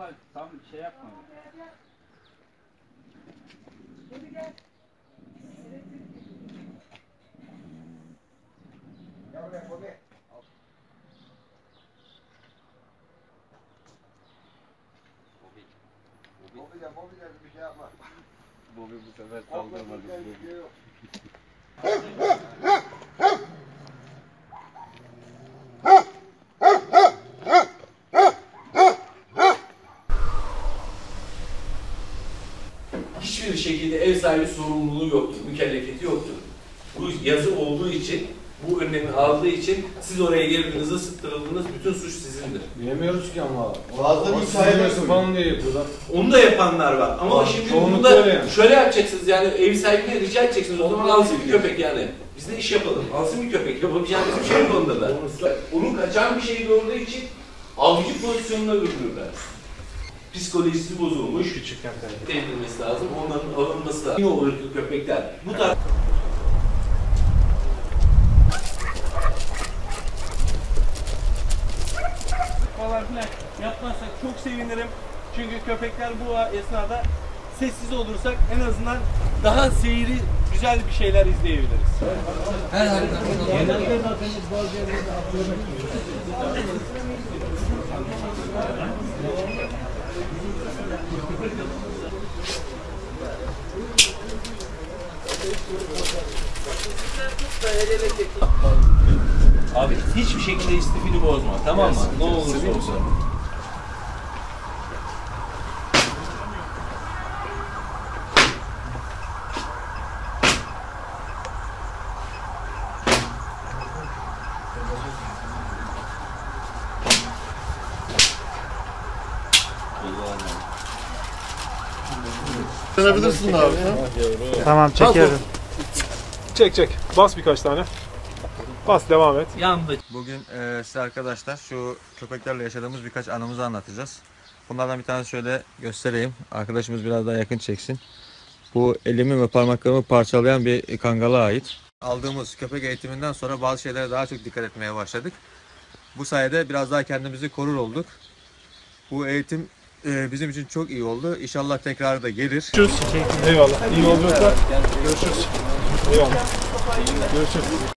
Ama tam şey yapmadı. Mobilya, mobilya bir şey yapma. Bobby bu sefer saldırmadı. Mobilya bir şey yok. Hiçbir şekilde ev sahibi sorumluluğu yoktur, mükellefiyeti yoktur. Bu yazı olduğu için, bu önlemi aldığı için siz oraya girdiğinizde sıktırıldınız, bütün suç sizindir. Bilemiyoruz ki ama. Hikaye sinirli yapıyor. falan diye yapıyorlar. Onu da yapanlar var. Ama Var, şimdi burada öyle yani. şöyle yapacaksınız yani ev sahibine rica edeceksiniz. O zaman alsın bir köpek yani. Biz de iş yapalım. Alsın bir köpek. Yapabileceğimiz bir şey yok onda da. Onun kaçan bir şey gördüğü için avcı pozisyonuna bürünürler. Psikolojisi bozulmuş. Küçükken edilmesi lazım. Onların alınması lazım. Yine o ırklı köpekler. Bu tarz falan filan yapmazsak çok sevinirim. Çünkü köpekler bu esnada sessiz olursak en azından daha seyri güzel bir şeyler izleyebiliriz. Abi hiçbir şekilde istifini bozma. Tamam mı? Ne olursa olsun. Dönebilirsin abi. Tamam çekiyorum. Çek çek. Bas birkaç tane. Bas devam et. Yandı. Bugün e, size arkadaşlar şu köpeklerle yaşadığımız birkaç anımızı anlatacağız. Bunlardan bir tane şöyle göstereyim. Arkadaşımız biraz daha yakın çeksin. Bu elimi ve parmaklarımı parçalayan bir kangala ait. Aldığımız köpek eğitiminden sonra bazı şeylere daha çok dikkat etmeye başladık. Bu sayede biraz daha kendimizi korur olduk. Bu eğitim e, bizim için çok iyi oldu. İnşallah tekrarı da gelir. Eyvallah. İyi yolculuklar. Görüşürüz. Eyvallah. Görüşürüz.